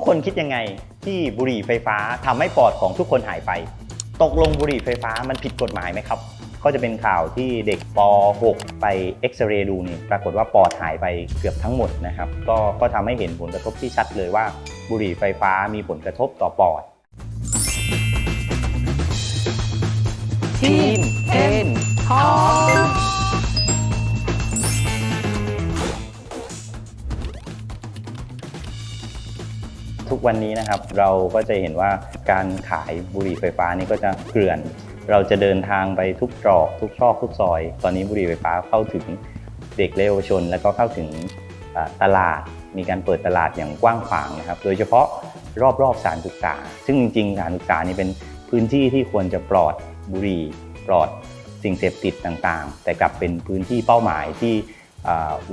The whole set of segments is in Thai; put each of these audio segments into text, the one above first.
กคนคิดยังไงที่บุหรี่ไฟฟ้าทำให้ปอดของทุกคนหายไป ตกลงบุหรี่ไฟฟ้ามันผิดกฎหมายไหมครับ ก็จะเป็นข่าวที่เด็กป .6 ไปเอ็กซเรย์ดูนี่ปรากฏว่าปอดหายไปเกือบทั้งหมดนะครับ ก็ก็ทำให้เห็นผลกระทบที่ชัดเลยว่า บุหรี่ไฟฟ้ามีผลกระทบต่อปอดทีมเอ็นทอ ทุกวันนี้นะครับเราก็จะเห็นว่าการขายบุหรี่ไฟฟ้านี่ก็จะเกลื่อน เราจะเดินทางไปทุกตรอกทุกซอกทุกซอย ตอนนี้บุหรี่ไฟฟ้าเข้าถึงเด็กและเยาวชน แล้วก็เข้าถึงตลาด มีการเปิดตลาดอย่างกว้างขวางนะครับ โดยเฉพาะรอบๆสารศึกษา ซึ่งจริงๆสารศึกษานี่เป็นพื้นที่ที่ควรจะปลอดบุหรี่ปลอดสิ่งเสพติดต่างๆ แต่กลับเป็นพื้นที่เป้าหมายที่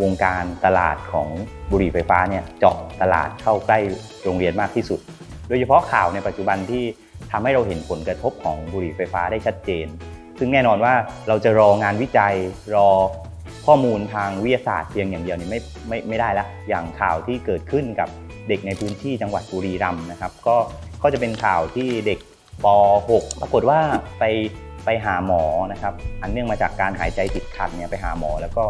วงการตลาดของบุหรี่ไฟฟ้าเนี่ยเจาะตลาดเข้าใกล้โรงเรียนมากที่สุด โดยเฉพาะข่าวในปัจจุบันที่ทำให้เราเห็นผลกระทบของบุหรี่ไฟฟ้าได้ชัดเจน ซึ่งแน่นอนว่าเราจะรองานวิจัยรอข้อมูลทางวิทยาศาสตร์เพียงอย่างเดียวนี่ไม่ไม่ไม่ได้ละอย่างข่าวที่เกิดขึ้นกับเด็กในพื้นที่จังหวัดบุรีรัมย์นะครับ ก็ก็จะเป็นข่าวที่เด็กป .6 ปรากฏว่าไปไปหาหมอนะครับ อันเนื่องมาจากการหายใจติดขัดเนี่ยไปหาหมอ แล้วก็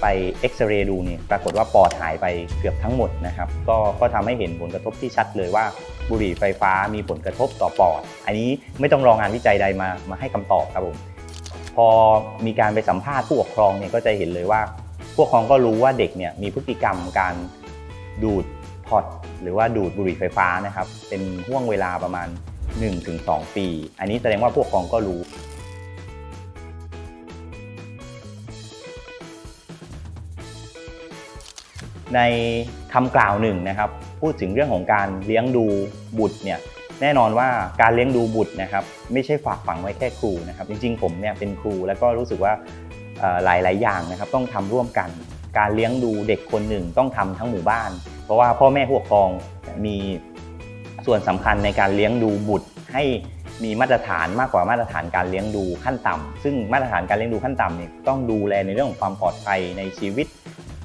ไปเอ็กซเรย์ดูเนี่ยปรากฏว่าปอดหายไปเกือบทั้งหมดนะครับ ก็ก็ทำให้เห็นผลกระทบที่ชัดเลยว่า บุหรี่ไฟฟ้ามีผลกระทบต่อปอด อันนี้ไม่ต้องรองานวิจัยใดมามาให้คำตอบครับผมพอมีการไปสัมภาษณ์ผู้ปกครองเนี่ยก็จะเห็นเลยว่าผู้ปกครองก็รู้ว่าเด็กเนี่ยมีพฤติกรรมการดูดพอดหรือว่าดูดบุหรี่ไฟฟ้านะครับเป็นห่วงเวลาประมาณ 1-2 ปี อันนี้แสดงว่าผู้ปกครองก็รู้ ในคำกล่าวหนึ่งนะครับ พูดถึงเรื่องของการเลี้ยงดูบุตรเนี่ยแน่นอนว่าการเลี้ยงดูบุตรนะครับไม่ใช่ฝากฝังไว้แค่ครูนะครับ จริงๆผมเนี่ยเป็นครูแล้วก็รู้สึกว่าหลายๆอย่างนะครับต้องทำร่วมกัน การเลี้ยงดูเด็กคนหนึ่งต้องทำทั้งหมู่บ้าน เพราะว่าพ่อแม่ผู้ปกครองมีส่วนสำคัญในการเลี้ยงดูบุตรให้มีมาตรฐานมากกว่ามาตรฐานการเลี้ยงดูขั้นต่ำซึ่งมาตรฐานการเลี้ยงดูขั้นต่ำเนี่ยต้องดูแลในเรื่องของความปลอดภัยในชีวิต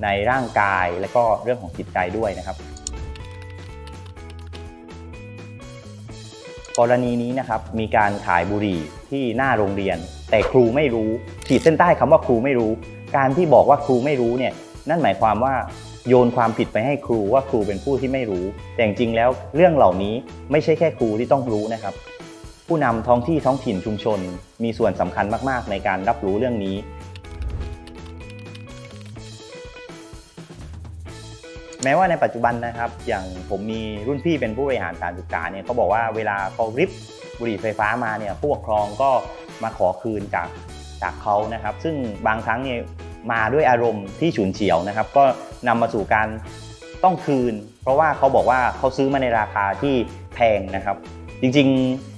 ในร่างกายและก็เรื่องของจิตใจด้วยนะครับ กรณีนี้นะครับมีการขายบุหรี่ที่หน้าโรงเรียน แต่ครูไม่รู้ขีดเส้นใต้คำว่าครูไม่รู้ การที่บอกว่าครูไม่รู้เนี่ยนั่นหมายความว่าโยนความผิดไปให้ครูว่าครูเป็นผู้ที่ไม่รู้ แต่จริงแล้วเรื่องเหล่านี้ไม่ใช่แค่ครูที่ต้องรู้นะครับ ผู้นำท้องที่ท้องถิ่นชุมชน มีส่วนสำคัญมากๆ ในการรับรู้เรื่องนี้ แม้ว่าในปัจจุบันนะครับ อย่างผมมีรุ่นพี่เป็นผู้บริหารสถารศึกษาเนี่ยเขาบอกว่าเวลาเขาริบบุหรี่ไฟฟ้ามาเนี่ยผู้ปกครองก็มาขอคืนจากจากเขานะครับ ซึ่งบางครั้งเนี่ยมาด้วยอารมณ์ที่ฉุนเฉียวนะครับ ก็นำมาสู่การต้องคืน เพราะว่าเขาบอกว่าเขาซื้อมาในราคาที่แพงนะครับ จริง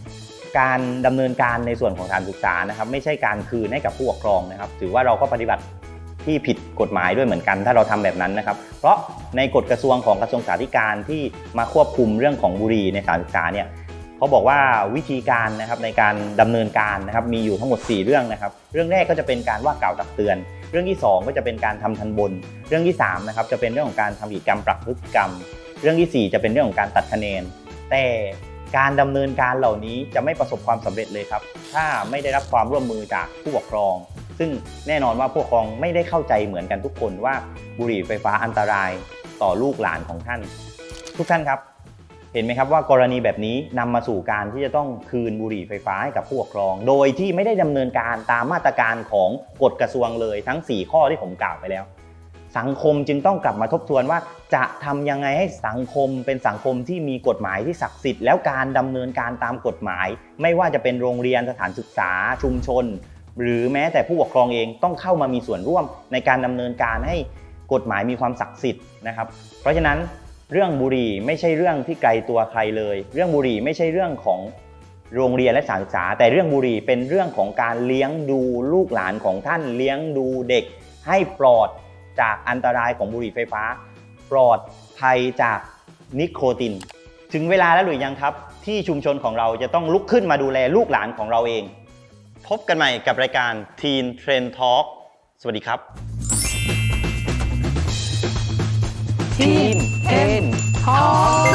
ๆการดำเนินการในส่วนของสถารศึกษานะครับ ไม่ใช่การคืนให้กับผู้ปกครองนะครับ ถือว่าเราก็ปฏิบัติ ที่ผิดกฎหมายด้วยเหมือนกัน ถ้าเราทำแบบนั้นนะครับ เพราะในกฎกระทรวงของกระทรวงสาธารณการที่มาควบคุมเรื่องของบุหรี่ในสารศึกษาเนี่ยเขาบอกว่าวิธีการนะครับในการดำเนินการนะครับมีอยู่ทั้งหมด 4 เรื่องนะครับ เรื่องแรกก็จะเป็นการว่ากล่าวตักเตือน เรื่องที่ 2 ก็จะเป็นการทำทันบน เรื่องที่3นะครับจะเป็นเรื่องของการทำกิจกรรมปรับพฤติกรรม เรื่องทีสี่ 4 จะเป็นเรื่องของการตัดคะแนน แต่การดำเนินการเหล่านี้จะไม่ประสบความสำเร็จเลยครับ ถ้าไม่ได้รับความร่วมมือจากผู้ปกครอง ซึ่งแน่นอนว่าผู้ปกครองไม่ได้เข้าใจเหมือนกันทุกคนว่าบุหรี่ไฟฟ้าอันตรายต่อลูกหลานของท่าน ทุกท่านครับ เห็นไหมครับว่ากรณีแบบนี้นำมาสู่การที่จะต้องคืนบุหรี่ไฟฟ้าให้กับผู้ปกครอง โดยที่ไม่ได้ดำเนินการตามมาตรการของกฎกระทรวงเลยทั้ง 4 ข้อที่ผมกล่าวไปแล้ว สังคมจึงต้องกลับมาทบทวนว่า จะทำยังไงให้สังคมเป็นสังคมที่มีกฎหมายที่ศักดิ์สิทธิ์แล้วการดำเนินการตามกฎหมาย ไม่ว่าจะเป็นโรงเรียนสถานศึกษาชุมชน หรือแม้แต่ผู้ปกครองเองต้องเข้ามามีส่วนร่วมในการดำเนินการให้กฎหมายมีความศักดิ์สิทธิ์นะครับ เพราะฉะนั้นเรื่องบุหรี่ไม่ใช่เรื่องที่ไกลตัวใครเลย เรื่องบุหรี่ไม่ใช่เรื่องของโรงเรียนและสถานศึกษา แต่เรื่องบุหรี่เป็นเรื่องของการเลี้ยงดูลูกหลานของท่านเลี้ยงดูเด็ก ให้ปลอดจากอันตรายของบุหรี่ไฟฟ้า ปลอดภัยจากนิโคติน ถึงเวลาแล้วหรือยังครับ ที่ชุมชนของเราจะต้องลุกขึ้นมาดูแลลูกหลานของเราเอง พบกันใหม่กับรายการ Teen Trend Talk สวัสดีครับ Teen Trend Talk